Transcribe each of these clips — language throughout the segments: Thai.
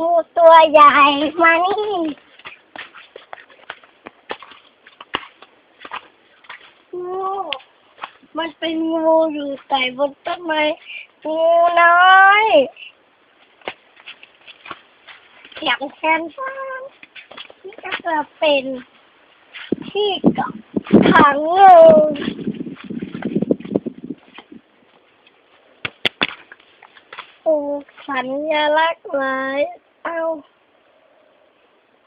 งูตัวใหญ่มานี่งูมันเป็นงูอยู่ใส่บนต้นไม้งูน้อยอย่างแทนฟ้านนี่ก็จะเป็นที่เกาะขังงูปูสัญลักษณ์ไว้ เอา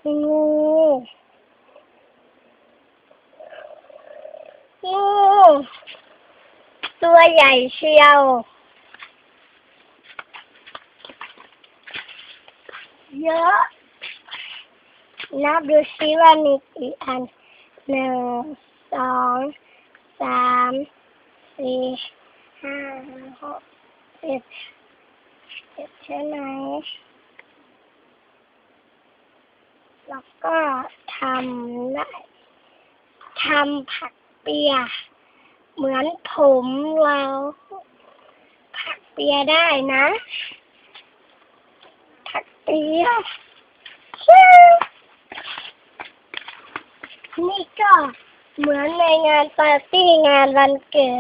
งูงูตัวใหญ่เชียว เยอะ นับดูซิว่ามีกี่อันหนึ่งสองสามสี่ห้าหกเจ็ดเจ็ดใช่ไหม แล้วก็ทำได้ทำผักเปีย เหมือนผมเราผักเปียได้นะ ผักเปียนี่ก็เหมือนในงานปาร์ตี้งานวันเกิ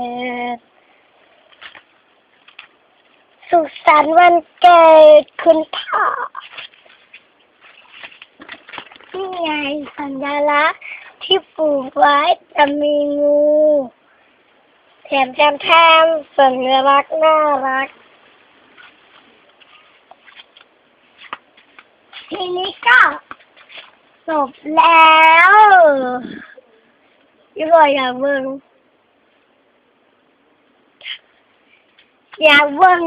ด สุขสันต์วันเกิดคุณพ่อ นี่ไงสัญลักษณ์ที่ปลูกไว้จะมีงูแถมแถมแถมสัญลักษณ์น่ารัก ทีนี้ก็จบแล้วยี่ห้ออยาเบิ่งอย่าเบิ่ง